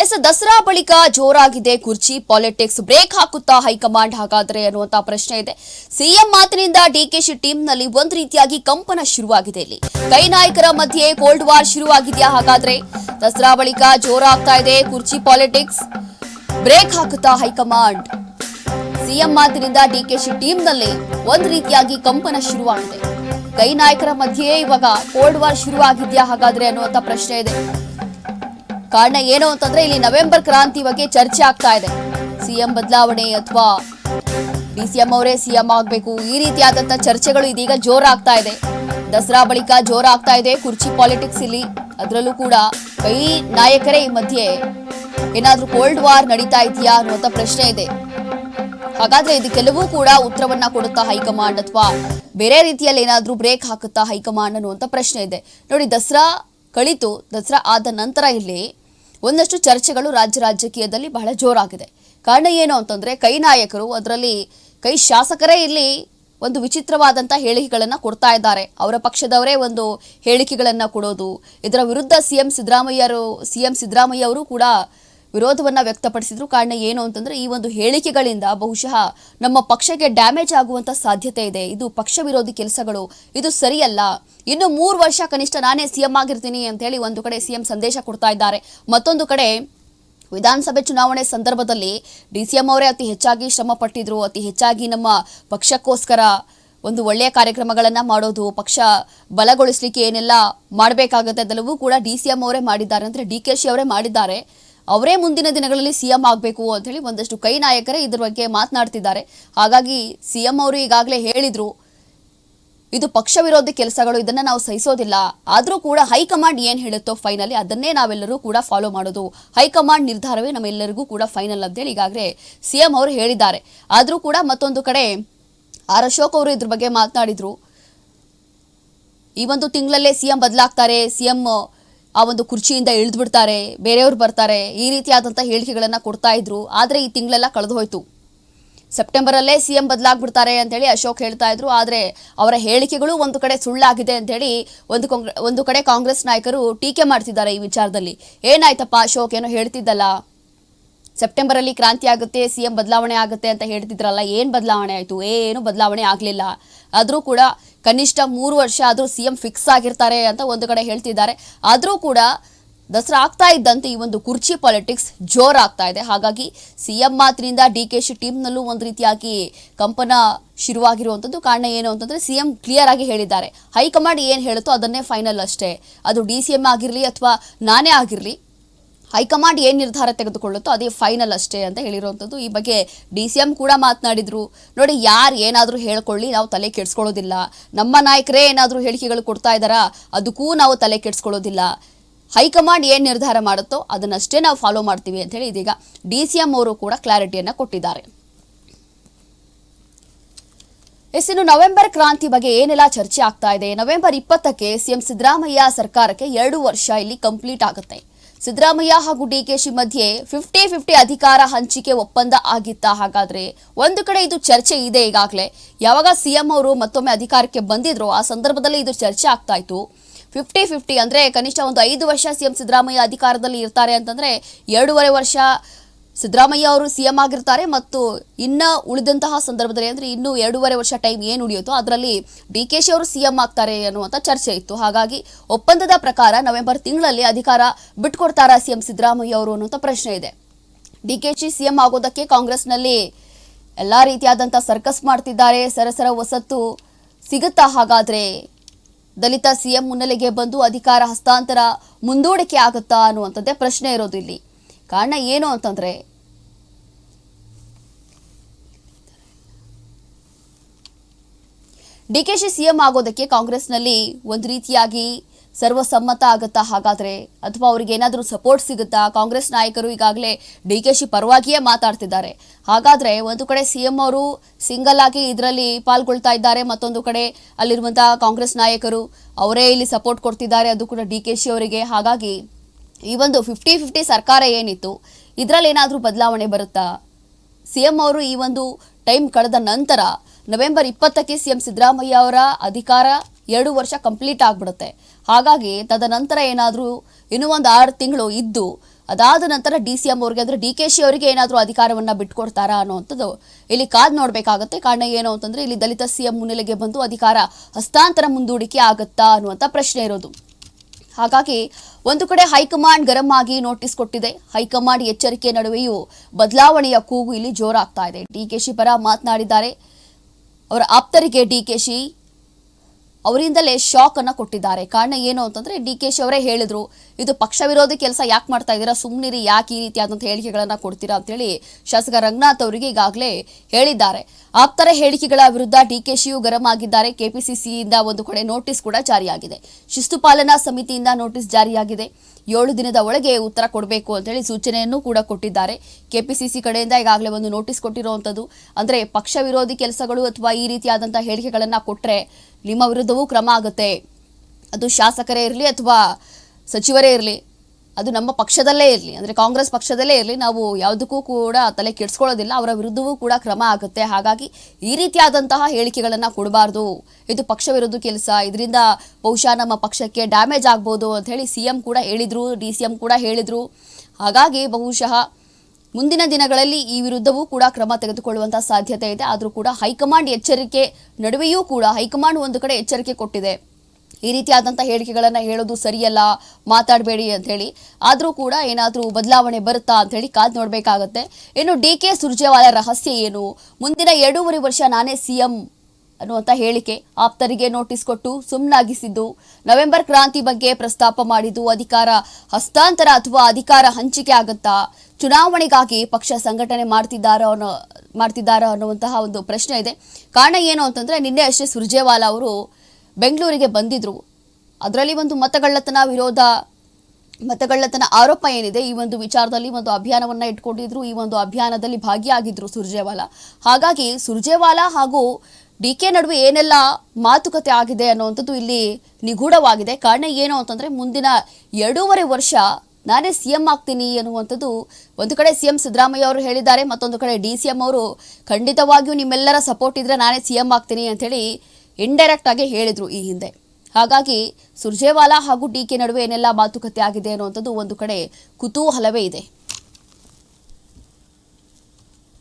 S Dasara ಬಳಿಕ ಜೋರಾಗಿದೆ. ಕುರ್ಚಿ, politics break ಹಾಕುತ್ತಾ ಹೈಕಮಾಂಡ್ ಹಾಗಾದ್ರೆ ಅನ್ನುವಂತ ಪ್ರಶ್ನೆ ಇದೆ. ಸಿಎಂ ಮಾತಿನಿಂದ ಡಿಕೆಶಿ ಟೀಮ್ನಲ್ಲಿ ಒಂದು ರೀತಿಯಾಗಿ ಕಂಪನ ಶುರುವಾಗಿದೆ ಇಲ್ಲಿ. ಕೈ ನಾಯಕರ ಮಧ್ಯೆ ಕೋಲ್ಡ್ ವಾರ್ ಶುರುವಾಗಿದೆಯಾ ಹಾಗಾದ್ರೆ? ದಸರಾ ಬಳಿಕ ಜೋರಾಗ್ತಾ ಇದೆ. ಕುರ್ಚಿ, ಪಾಲಿಟಿಕ್ಸ್ ಬ್ರೇಕ್ ಹಾಕುತ್ತಾ ಹೈಕಮಾಂಡ್. ಸಿಎಂ ಮಾತಿನಿಂದ ಡಿಕೆಶಿ ಟೀಮ್ನಲ್ಲಿ ಒಂದು ರೀತಿಯಾಗಿ ಕಂಪನ ಶುರುವಾಗಿದೆ. ಕೈ ನಾಯಕರ ಮಧ್ಯೆ ಇವಾಗ ಕೋಲ್ಡ್ ವಾರ್ ಶುರುವಾಗಿದೆಯಾ ಹಾಗಾದ್ರೆ ಅನ್ನುವಂತ ಪ್ರಶ್ನೆ ಇದೆ. ಕಾರಣ ಏನು ಅಂತಂದ್ರೆ ಇಲ್ಲಿ ನವೆಂಬರ್ ಕ್ರಾಂತಿ ಬಗ್ಗೆ ಚರ್ಚೆ ಆಗ್ತಾ ಇದೆ. ಸಿಎಂ ಬದಲಾವಣೆ ಅಥವಾ ಡಿ ಸಿಎಂ ಅವರೇ ಸಿಎಂ ಆಗಬೇಕು, ಈ ರೀತಿಯಾದಂತಹ ಚರ್ಚೆಗಳು ಇದೀಗ ಜೋರಾಗ್ತಾ ಇದೆ. ದಸರಾ ಬಳಿಕ ಜೋರಾಗ್ತಾ ಇದೆ. ಕುರ್ಚಿ ಪಾಲಿಟಿಕ್ಸ್ ಇಲ್ಲಿ ಅದರಲ್ಲೂ ಕೂಡ ಕೈ ನಾಯಕರೇ ಈ ಮಧ್ಯೆ ಏನಾದ್ರೂ ಕೋಲ್ಡ್ ವಾರ್ ನಡೀತಾ ಇದೆಯಾ ಅನ್ನುವಂತ ಪ್ರಶ್ನೆ ಇದೆ. ಹಾಗಾದ್ರೆ ಇದಕ್ಕೆಲ್ಲವೂ ಕೂಡ ಉತ್ತರವನ್ನ ಕೊಡುತ್ತಾ ಹೈಕಮಾಂಡ್ ಅಥವಾ ಬೇರೆ ರೀತಿಯಲ್ಲಿ ಏನಾದ್ರೂ ಬ್ರೇಕ್ ಹಾಕುತ್ತಾ ಹೈಕಮಾಂಡ್ ಅನ್ನುವಂತ ಪ್ರಶ್ನೆ ಇದೆ. ನೋಡಿ, ದಸರಾ ಕಳಿತು. ದಸರಾ ಆದ ನಂತರ ಇಲ್ಲಿ ಒಂದಷ್ಟು ಚರ್ಚೆಗಳು ರಾಜ್ಯ ರಾಜಕೀಯದಲ್ಲಿ ಬಹಳ ಜೋರಾಗಿದೆ. ಕಾರಣ ಏನು ಅಂತಂದ್ರೆ, ಕೈ ನಾಯಕರು ಅದರಲ್ಲಿ ಕೈ ಶಾಸಕರೇ ಇಲ್ಲಿ ಒಂದು ವಿಚಿತ್ರವಾದಂಥ ಹೇಳಿಕೆಗಳನ್ನು ಕೊಡ್ತಾ ಇದ್ದಾರೆ. ಅವರ ಪಕ್ಷದವರೇ ಒಂದು ಹೇಳಿಕೆಗಳನ್ನು ಕೊಡೋದು. ಇದರ ವಿರುದ್ಧ ಸಿಎಂ ಸಿದ್ದರಾಮಯ್ಯರು, ಸಿಎಂ ಸಿದ್ದರಾಮಯ್ಯ ಅವರು ಕೂಡ ವಿರೋಧವನ್ನ ವ್ಯಕ್ತಪಡಿಸಿದ್ರು. ಕಾರಣ ಏನು ಅಂತಂದ್ರೆ ಈ ಒಂದು ಹೇಳಿಕೆಗಳಿಂದ ಬಹುಶಃ ನಮ್ಮ ಪಕ್ಷಕ್ಕೆ ಡ್ಯಾಮೇಜ್ ಆಗುವಂತ ಸಾಧ್ಯತೆ ಇದೆ. ಇದು ಪಕ್ಷ ವಿರೋಧಿ ಕೆಲಸಗಳು. ಇದು ಸರಿಯಲ್ಲ. ಇನ್ನು ಮೂರು ವರ್ಷ ಕನಿಷ್ಠ ನಾನೇ ಸಿಎಂ ಆಗಿರ್ತೀನಿ ಅಂತ ಹೇಳಿ ಒಂದು ಕಡೆ ಸಿಎಂ ಸಂದೇಶ ಕೊಡ್ತಾ ಇದ್ದಾರೆ. ಮತ್ತೊಂದು ಕಡೆ ವಿಧಾನಸಭೆ ಚುನಾವಣೆ ಸಂದರ್ಭದಲ್ಲಿ ಡಿ ಸಿ ಎಂ ಅವರೇ ಅತಿ ಹೆಚ್ಚಾಗಿ ಶ್ರಮ ಪಟ್ಟಿದ್ರು. ಅತಿ ಹೆಚ್ಚಾಗಿ ನಮ್ಮ ಪಕ್ಷಕ್ಕೋಸ್ಕರ ಒಂದು ಒಳ್ಳೆಯ ಕಾರ್ಯಕ್ರಮಗಳನ್ನ ಮಾಡೋದು, ಪಕ್ಷ ಬಲಗೊಳಿಸಲಿಕ್ಕೆ ಏನೆಲ್ಲ ಮಾಡಬೇಕಾಗುತ್ತೆ ಅದೆಲ್ಲವೂ ಕೂಡ ಡಿ ಸಿ ಎಂ ಅವರೇ ಮಾಡಿದ್ದಾರೆ. ಅಂದ್ರೆ ಡಿ ಕೆ ಶಿ ಅವರೇ ಮಾಡಿದ್ದಾರೆ. ಅವರೇ ಮುಂದಿನ ದಿನಗಳಲ್ಲಿ ಸಿಎಂ ಆಗಬೇಕು ಅಂತ ಹೇಳಿ ಒಂದಷ್ಟು ಕೈ ನಾಯಕರೇ ಇದ್ರ ಬಗ್ಗೆ ಮಾತನಾಡ್ತಿದ್ದಾರೆ. ಹಾಗಾಗಿ ಸಿಎಂ ಅವರು ಈಗಾಗಲೇ ಹೇಳಿದ್ರು, ಇದು ಪಕ್ಷ ವಿರೋಧಿ ಕೆಲಸಗಳು, ಇದನ್ನ ನಾವು ಸಹಿಸೋದಿಲ್ಲ. ಆದರೂ ಕೂಡ ಹೈಕಮಾಂಡ್ ಏನ್ ಹೇಳುತ್ತೋ ಫೈನಲಿ ಅದನ್ನೇ ನಾವೆಲ್ಲರೂ ಕೂಡ ಫಾಲೋ ಮಾಡೋದು. ಹೈಕಮಾಂಡ್ ನಿರ್ಧಾರವೇ ನಮ್ಮೆಲ್ಲರಿಗೂ ಕೂಡ ಫೈನಲ್ ಅಂತೇಳಿ ಈಗಾಗಲೇ ಸಿಎಂ ಅವರು ಹೇಳಿದ್ದಾರೆ. ಆದರೂ ಕೂಡ ಮತ್ತೊಂದು ಕಡೆ ಆರ್ ಅಶೋಕ್ ಅವರು ಇದ್ರ ಬಗ್ಗೆ ಮಾತನಾಡಿದ್ರು. ಈ ಒಂದು ತಿಂಗಳಲ್ಲೇ ಸಿಎಂ ಬದಲಾಗ್ತಾರೆ, ಸಿಎಂ ಆ ಒಂದು ಕುರ್ಚಿಯಿಂದ ಇಳಿದು ಬಿಡ್ತಾರೆ ಬೇರೆಯವ್ರು ಬರ್ತಾರೆ, ಈ ರೀತಿಯಾದಂಥ ಹೇಳಿಕೆಗಳನ್ನ ಕೊಡ್ತಾ ಇದ್ರು. ಆದ್ರೆ ಈ ತಿಂಗಳೆಲ್ಲ ಕಳೆದು ಹೋಯ್ತು. ಸೆಪ್ಟೆಂಬರಲ್ಲೇ ಸಿಎಂ ಬದಲಾಗ್ಬಿಡ್ತಾರೆ ಅಂತೇಳಿ ಅಶೋಕ್ ಹೇಳ್ತಾ ಇದ್ರು. ಆದರೆ ಅವರ ಹೇಳಿಕೆಗಳು ಒಂದು ಕಡೆ ಸುಳ್ಳಾಗಿದೆ ಅಂತೇಳಿ ಒಂದು ಒಂದು ಕಡೆ ಕಾಂಗ್ರೆಸ್ ನಾಯಕರು ಟೀಕೆ ಮಾಡ್ತಿದ್ದಾರೆ ಈ ವಿಚಾರದಲ್ಲಿ. ಏನಾಯ್ತಪ್ಪ ಅಶೋಕ್, ಏನೋ ಹೇಳ್ತಿದ್ದಲ್ಲ? ಸೆಪ್ಟೆಂಬರ್ ಅಲ್ಲಿ ಕ್ರಾಂತಿ ಆಗುತ್ತೆ, ಸಿಎಂ ಬದಲಾವಣೆ ಆಗುತ್ತೆ ಅಂತ ಹೇಳ್ತಿದ್ರಲ್ಲ, ಏನ್ ಬದಲಾವಣೆ ಆಯ್ತು? ಏನು ಬದಲಾವಣೆ ಆಗ್ಲಿಲ್ಲ. ಆದ್ರೂ ಕೂಡ ಕನಿಷ್ಠ ಮೂರು ವರ್ಷ ಆದ್ರೂ ಸಿಎಂ ಫಿಕ್ಸ್ ಆಗಿರ್ತಾರೆ ಅಂತ ಒಂದು ಕಡೆ ಹೇಳ್ತಿದ್ದಾರೆ. ಆದ್ರೂ ಕೂಡ ದಸರಾ ಆಗ್ತಾ ಇದ್ದಂತೆ ಈ ಒಂದು ಕುರ್ಚಿ ಪಾಲಿಟಿಕ್ಸ್ ಜೋರಾಗ್ತಾ ಇದೆ. ಹಾಗಾಗಿ ಸಿಎಂ ಮಾತಿನಿಂದ ಡಿ ಕೆ ಶಿ ಟೀಮ್ನಲ್ಲೂ ಒಂದು ರೀತಿಯಾಗಿ ಕಂಪನ ಶುರುವಾಗಿರುವಂಥದ್ದು ಕಾರಣ ಏನು ಅಂತಂದ್ರೆ ಸಿಎಂ ಕ್ಲಿಯರ್ ಆಗಿ ಹೇಳಿದ್ದಾರೆ. ಹೈಕಮಾಂಡ್ ಏನು ಹೇಳುತ್ತೋ ಅದನ್ನೇ ಫೈನಲ್ ಅಷ್ಟೇ. ಅದು ಡಿ ಸಿ ಎಂ ಆಗಿರಲಿ ಅಥವಾ ನಾನೇ ಆಗಿರಲಿ ಹೈಕಮಾಂಡ್ ಏನು ನಿರ್ಧಾರ ತೆಗೆದುಕೊಳ್ಳುತ್ತೋ ಅದೇ ಫೈನಲ್ ಅಷ್ಟೇ ಅಂತ ಹೇಳಿರುವಂಥದ್ದು. ಈ ಬಗ್ಗೆ ಡಿ ಸಿ ಎಂ ಕೂಡ ಮಾತನಾಡಿದ್ರು. ನೋಡಿ, ಯಾರು ಏನಾದರೂ ಹೇಳ್ಕೊಳ್ಳಿ, ನಾವು ತಲೆ ಕೆಡ್ಸ್ಕೊಳ್ಳೋದಿಲ್ಲ. ನಮ್ಮ ನಾಯಕರೇ ಏನಾದರೂ ಹೇಳಿಕೆಗಳು ಕೊಡ್ತಾ ಇದ್ದಾರಾ, ಅದಕ್ಕೂ ನಾವು ತಲೆ ಕೆಡ್ಸ್ಕೊಳ್ಳೋದಿಲ್ಲ. ಹೈಕಮಾಂಡ್ ಏನು ನಿರ್ಧಾರ ಮಾಡುತ್ತೋ ಅದನ್ನಷ್ಟೇ ನಾವು ಫಾಲೋ ಮಾಡ್ತೀವಿ ಅಂತ ಹೇಳಿ ಇದೀಗ ಡಿ ಸಿ ಎಂ ಅವರು ಕೂಡ ಕ್ಲಾರಿಟಿಯನ್ನು ಕೊಟ್ಟಿದ್ದಾರೆ. ಎಸ್, ಇನ್ನು ನವೆಂಬರ್ ಕ್ರಾಂತಿ ಬಗ್ಗೆ ಏನೆಲ್ಲ ಚರ್ಚೆ ಆಗ್ತಾ ಇದೆ? ನವೆಂಬರ್ ಇಪ್ಪತ್ತಕ್ಕೆ ಸಿಎಂ ಸಿದ್ದರಾಮಯ್ಯ ಸರ್ಕಾರಕ್ಕೆ ಎರಡು ವರ್ಷ ಇಲ್ಲಿ ಕಂಪ್ಲೀಟ್ ಆಗುತ್ತೆ. ಸಿದ್ದರಾಮಯ್ಯ ಹಾಗೂ ಡಿಕೆಶಿ ಮಧ್ಯೆ ಫಿಫ್ಟಿ ಫಿಫ್ಟಿ ಅಧಿಕಾರ ಹಂಚಿಕೆ ಒಪ್ಪಂದ ಆಗಿತ್ತಾ ಹಾಗಾದ್ರೆ? ಒಂದು ಕಡೆ ಇದು ಚರ್ಚೆ ಇದೆ ಈಗಾಗಲೇ. ಯಾವಾಗ ಸಿಎಂ ಅವರು ಮತ್ತೊಮ್ಮೆ ಅಧಿಕಾರಕ್ಕೆ ಬಂದಿದ್ರು ಆ ಸಂದರ್ಭದಲ್ಲಿ ಇದು ಚರ್ಚೆ ಆಗ್ತಾ ಇತ್ತು. ಫಿಫ್ಟಿ ಫಿಫ್ಟಿ ಅಂದ್ರೆ ಕನಿಷ್ಠ ಒಂದು ಐದು ವರ್ಷ ಸಿಎಂ ಸಿದ್ದರಾಮಯ್ಯ ಅಧಿಕಾರದಲ್ಲಿ ಇರ್ತಾರೆ ಅಂತಂದ್ರೆ ಎರಡೂವರೆ ವರ್ಷ ಸಿದ್ದರಾಮಯ್ಯ ಅವರು ಸಿಎಂ ಆಗಿರ್ತಾರೆ ಮತ್ತು ಇನ್ನ ಉಳಿದಂತಹ ಸಂದರ್ಭದಲ್ಲಿ ಅಂದ್ರೆ ಇನ್ನು ಎರಡೂವರೆ ವರ್ಷ ಟೈಮ್ ಏನು ಉಳಿಯುತ್ತೋ ಅದರಲ್ಲಿ ಡಿ ಕೆ ಶಿ ಅವರು ಸಿಎಂ ಆಗ್ತಾರೆ ಅನ್ನುವಂಥ ಚರ್ಚೆ ಇತ್ತು. ಹಾಗಾಗಿ ಒಪ್ಪಂದದ ಪ್ರಕಾರ ನವೆಂಬರ್ ತಿಂಗಳಲ್ಲಿ ಅಧಿಕಾರ ಬಿಟ್ಕೊಡ್ತಾರಾ ಸಿಎಂ ಸಿದ್ದರಾಮಯ್ಯ ಅವರು ಅನ್ನುವಂಥ ಪ್ರಶ್ನೆ ಇದೆ. ಡಿ ಕೆ ಶಿ ಸಿಎಂ ಆಗೋದಕ್ಕೆ ಕಾಂಗ್ರೆಸ್ನಲ್ಲಿ ಎಲ್ಲಾ ರೀತಿಯಾದಂಥ ಸರ್ಕಸ್ ಮಾಡ್ತಿದ್ದಾರೆ. ಸರಸರ ವಸತ್ತು ಸಿಗುತ್ತಾ ಹಾಗಾದ್ರೆ ದಲಿತ ಸಿಎಂ ಮುನ್ನೆಲೆಗೆ ಬಂದು ಅಧಿಕಾರ ಹಸ್ತಾಂತರ ಮುಂದೂಡಿಕೆ ಆಗುತ್ತಾ ಅನ್ನುವಂಥದ್ದೇ ಪ್ರಶ್ನೆ ಇರೋದು ಇಲ್ಲಿ. ಕಾರಣ ಏನು ಅಂತಂದ್ರೆ ಶಿ ಸಿಎಂ ಆಗೋದಕ್ಕೆ ಕಾಂಗ್ರೆಸ್ನಲ್ಲಿ ಒಂದು ರೀತಿಯಾಗಿ ಸರ್ವಸಮ್ಮತ ಆಗುತ್ತಾ? ಹಾಗಾದ್ರೆ ಅಥವಾ ಅವ್ರಿಗೆ ಏನಾದರೂ ಸಪೋರ್ಟ್ ಸಿಗುತ್ತಾ? ಕಾಂಗ್ರೆಸ್ ನಾಯಕರು ಈಗಾಗಲೇ ಡಿ ಕೆ ಶಿ ಪರವಾಗಿಯೇ ಮಾತಾಡ್ತಿದ್ದಾರೆ. ಹಾಗಾದ್ರೆ ಒಂದು ಕಡೆ ಸಿ ಎಂ ಅವರು ಸಿಂಗಲ್ ಆಗಿ ಇದರಲ್ಲಿ ಪಾಲ್ಗೊಳ್ತಾ ಇದ್ದಾರೆ, ಮತ್ತೊಂದು ಕಡೆ ಅಲ್ಲಿರುವಂತಹ ಕಾಂಗ್ರೆಸ್ ನಾಯಕರು ಅವರೇ ಇಲ್ಲಿ ಸಪೋರ್ಟ್ ಕೊಡ್ತಿದ್ದಾರೆ, ಅದು ಕೂಡ ಡಿ ಕೆ ಶಿ ಅವರಿಗೆ. ಹಾಗಾಗಿ ಈ ಒಂದು ಫಿಫ್ಟಿ ಫಿಫ್ಟಿ ಸರ್ಕಾರ ಏನಿತ್ತು, ಇದರಲ್ಲಿ ಏನಾದರೂ ಬದಲಾವಣೆ ಬರುತ್ತಾ? ಸಿಎಂ ಅವರು ಈ ಒಂದು ಟೈಮ್ ಕಳೆದ ನಂತರ ನವೆಂಬರ್ ಇಪ್ಪತ್ತಕ್ಕೆ ಸಿ ಎಂ ಸಿದ್ದರಾಮಯ್ಯ ಅವರ ಅಧಿಕಾರ ಎರಡು ವರ್ಷ ಕಂಪ್ಲೀಟ್ ಆಗಿಬಿಡುತ್ತೆ. ಹಾಗಾಗಿ ತದನಂತರ ಏನಾದರೂ ಇನ್ನೂ ಒಂದು ಆರು ತಿಂಗಳು ಇದ್ದು, ಅದಾದ ನಂತರ ಡಿ ಸಿ ಎಂ ಅವರಿಗೆ ಅಂದರೆ ಡಿ ಕೆ ಶಿ ಅವರಿಗೆ ಏನಾದರೂ ಅಧಿಕಾರವನ್ನು ಬಿಟ್ಕೊಡ್ತಾರಾ ಅನ್ನೋವಂಥದ್ದು ಇಲ್ಲಿ ಕಾದು ನೋಡಬೇಕಾಗುತ್ತೆ. ಕಾರಣ ಏನು ಅಂತಂದರೆ ಇಲ್ಲಿ ದಲಿತ ಸಿಎಂ ಮುನ್ನೆಲೆಗೆ ಬಂದು ಅಧಿಕಾರ ಹಸ್ತಾಂತರ ಮುಂದೂಡಿಕೆ ಆಗುತ್ತಾ ಅನ್ನುವಂಥ ಪ್ರಶ್ನೆ ಇರೋದು. ಹಾಗಾಗಿ ಒಂದು ಕಡೆ ಹೈಕಮಾಂಡ್ ಗರಂ ಆಗಿ ನೋಟಿಸ್ ಕೊಟ್ಟಿದೆ. ಹೈಕಮಾಂಡ್ ಎಚ್ಚರಿಕೆ ನಡುವೆಯೂ ಬದಲಾವಣೆಯ ಕೂಗು ಇಲ್ಲಿ ಜೋರಾಗ್ತಾ ಇದೆ. ಡಿಕೆಶಿ ಪರ ಮಾತನಾಡಿದ್ದಾರೆ. ಅವರ ಆಪ್ತರಿಗೆ ಡಿಕೆಶಿ ಅವರಿಂದಲೇ ಶಾಕ್ ಅನ್ನ ಕೊಟ್ಟಿದ್ದಾರೆ. ಕಾರಣ ಏನು ಅಂತಂದ್ರೆ ಡಿ ಕೆ ಅವರೇ ಹೇಳಿದ್ರು, ಇದು ಪಕ್ಷ ವಿರೋಧಿ ಕೆಲಸ ಯಾಕೆ ಮಾಡ್ತಾ ಇದ್ದೀರಾ ಸುಮ್ಮನಿರಿ ಯಾಕೆ ಈ ರೀತಿಯಾದಂಥ ಹೇಳಿಕೆಗಳನ್ನ ಕೊಡ್ತೀರಾ ಅಂತೇಳಿ ಶಾಸಕ ರಂಗನಾಥ್ ಅವರಿಗೆ ಈಗಾಗಲೇ ಹೇಳಿದ್ದಾರೆ. ಆಪ್ತರ ಹೇಳಿಕೆಗಳ ವಿರುದ್ಧ ಡಿ ಕೆ ಶಿಯು ಗರಂ ಆಗಿದ್ದಾರೆ ಕೆಪಿಸಿಸಿಯಿಂದ ಒಂದು ಕಡೆ ನೋಟಿಸ್ ಕೂಡ ಜಾರಿಯಾಗಿದೆ. ಶಿಸ್ತು ಪಾಲನಾ ಸಮಿತಿಯಿಂದ ನೋಟಿಸ್ ಜಾರಿಯಾಗಿದೆ. ಏಳು ದಿನದ ಒಳಗೆ ಉತ್ತರ ಕೊಡಬೇಕು ಅಂತೇಳಿ ಸೂಚನೆಯನ್ನು ಕೂಡ ಕೊಟ್ಟಿದ್ದಾರೆ. ಕೆಪಿಸಿಸಿ ಕಡೆಯಿಂದ ಈಗಾಗಲೇ ಒಂದು ನೋಟಿಸ್ ಕೊಟ್ಟಿರುವಂಥದ್ದು ಅಂದ್ರೆ ಪಕ್ಷ ವಿರೋಧಿ ಕೆಲಸಗಳು ಅಥವಾ ಈ ರೀತಿಯಾದಂಥ ಹೇಳಿಕೆಗಳನ್ನ ಕೊಟ್ರೆ ನಿಮ್ಮ ವಿರುದ್ಧವೂ ಕ್ರಮ ಆಗುತ್ತೆ. ಅದು ಶಾಸಕರೇ ಇರಲಿ ಅಥವಾ ಸಚಿವರೇ ಇರಲಿ, ಅದು ನಮ್ಮ ಪಕ್ಷದಲ್ಲೇ ಇರಲಿ, ಅಂದರೆ ಕಾಂಗ್ರೆಸ್ ಪಕ್ಷದಲ್ಲೇ ಇರಲಿ, ನಾವು ಯಾವುದಕ್ಕೂ ಕೂಡ ತಲೆ ಕೆಡಿಸ್ಕೊಳ್ಳೋದಿಲ್ಲ, ಅವರ ವಿರುದ್ಧವೂ ಕೂಡ ಕ್ರಮ ಆಗುತ್ತೆ. ಹಾಗಾಗಿ ಈ ರೀತಿಯಾದಂತಹ ಹೇಳಿಕೆಗಳನ್ನು ಕೊಡಬಾರ್ದು. ಇದು ಪಕ್ಷ ವಿರುದ್ಧ ಕೆಲಸ, ಇದರಿಂದ ಬಹುಶಃ ನಮ್ಮ ಪಕ್ಷಕ್ಕೆ ಡ್ಯಾಮೇಜ್ ಆಗ್ಬೋದು ಅಂತ ಹೇಳಿ ಸಿ ಕೂಡ ಹೇಳಿದರು, ಡಿ ಕೂಡ ಹೇಳಿದರು. ಹಾಗಾಗಿ ಬಹುಶಃ ಮುಂದಿನ ದಿನಗಳಲ್ಲಿ ಈ ವಿರುದ್ಧವೂ ಕೂಡ ಕ್ರಮ ತೆಗೆದುಕೊಳ್ಳುವಂತಹ ಸಾಧ್ಯತೆ ಇದೆ. ಆದರೂ ಕೂಡ ಹೈಕಮಾಂಡ್ ಎಚ್ಚರಿಕೆ ನಡುವೆಯೂ ಕೂಡ ಹೈಕಮಾಂಡ್ ಒಂದು ಕಡೆ ಎಚ್ಚರಿಕೆ ಕೊಟ್ಟಿದೆ. ಈ ರೀತಿಯಾದಂಥ ಹೇಳಿಕೆಗಳನ್ನು ಹೇಳೋದು ಸರಿಯಲ್ಲ, ಮಾತಾಡಬೇಡಿ ಅಂತ ಹೇಳಿ. ಆದರೂ ಕೂಡ ಏನಾದರೂ ಬದಲಾವಣೆ ಬರುತ್ತಾ ಅಂತ ಹೇಳಿ ಕಾದು ನೋಡಬೇಕಾಗತ್ತೆ. ಇನ್ನು ಡಿ ಕೆ ಸುರ್ಜೇವಾಲ ರಹಸ್ಯ ಏನು? ಮುಂದಿನ ಎರಡೂವರೆ ವರ್ಷ ನಾನೇ ಸಿಎಂ ಅನ್ನುವಂಥ ಹೇಳಿಕೆ ಆಪ್ತರಿಗೆ ನೋಟಿಸ್ ಕೊಟ್ಟು ಸುಮ್ಮನಾಗಿಸಿದ್ದು ನವೆಂಬರ್ ಕ್ರಾಂತಿ ಬಗ್ಗೆ ಪ್ರಸ್ತಾಪ ಮಾಡಿದ್ದು ಅಧಿಕಾರ ಹಸ್ತಾಂತರ ಅಥವಾ ಅಧಿಕಾರ ಹಂಚಿಕೆ ಆಗತ್ತಾ? ಚುನಾವಣೆಗಾಗಿ ಪಕ್ಷ ಸಂಘಟನೆ ಮಾಡ್ತಿದ್ದಾರೋ ಅನ್ನೋ, ಮಾಡ್ತಿದ್ದಾರೋ ಅನ್ನುವಂತಹ ಒಂದು ಪ್ರಶ್ನೆ ಇದೆ. ಕಾರಣ ಏನು ಅಂತಂದ್ರೆ, ನಿನ್ನೆ ಅಷ್ಟೇ ಸುರ್ಜೇವಾಲಾ ಅವರು ಬೆಂಗಳೂರಿಗೆ ಬಂದಿದ್ರು. ಅದರಲ್ಲಿ ಒಂದು ಮತಗಳ್ಳತನ ವಿರೋಧ, ಮತಗಳ್ಳತನ ಆರೋಪ ಏನಿದೆ, ಈ ಒಂದು ವಿಚಾರದಲ್ಲಿ ಒಂದು ಅಭಿಯಾನವನ್ನ ಇಟ್ಕೊಂಡಿದ್ರು, ಈ ಒಂದು ಅಭಿಯಾನದಲ್ಲಿ ಭಾಗಿಯಾಗಿದ್ರು ಸುರ್ಜೇವಾಲಾ. ಹಾಗಾಗಿ ಸುರ್ಜೇವಾಲಾ ಹಾಗೂ ಡಿ ಕೆ ನಡುವೆ ಏನೆಲ್ಲ ಮಾತುಕತೆ ಆಗಿದೆ ಅನ್ನುವಂಥದ್ದು ಇಲ್ಲಿ ನಿಗೂಢವಾಗಿದೆ. ಕಾರಣ ಏನು ಅಂತಂದ್ರೆ, ಮುಂದಿನ ಎರಡೂವರೆ ವರ್ಷ ನಾನೇ ಸಿ ಎಂ ಆಗ್ತೀನಿ ಅನ್ನುವಂಥದ್ದು ಒಂದು ಕಡೆ ಸಿ ಎಂ ಸಿದ್ದರಾಮಯ್ಯ ಅವರು ಹೇಳಿದ್ದಾರೆ, ಮತ್ತೊಂದು ಕಡೆ ಡಿ ಸಿ ಎಂ ಅವರು ಖಂಡಿತವಾಗಿಯೂ ನಿಮ್ಮೆಲ್ಲರ ಸಪೋರ್ಟ್ ಇದ್ದರೆ ನಾನೇ ಸಿ ಎಂ ಆಗ್ತೀನಿ ಅಂಥೇಳಿ ಇಂಡೈರೆಕ್ಟ್ ಆಗಿ ಹೇಳಿದರು ಈ ಹಿಂದೆ. ಹಾಗಾಗಿ ಸುರ್ಜೇವಾಲಾ ಹಾಗೂ ಡಿ ಕೆ ನಡುವೆ ಏನೆಲ್ಲ ಮಾತುಕತೆ ಆಗಿದೆ ಅನ್ನುವಂಥದ್ದು ಒಂದು ಕಡೆ ಕುತೂಹಲವೇ ಇದೆ.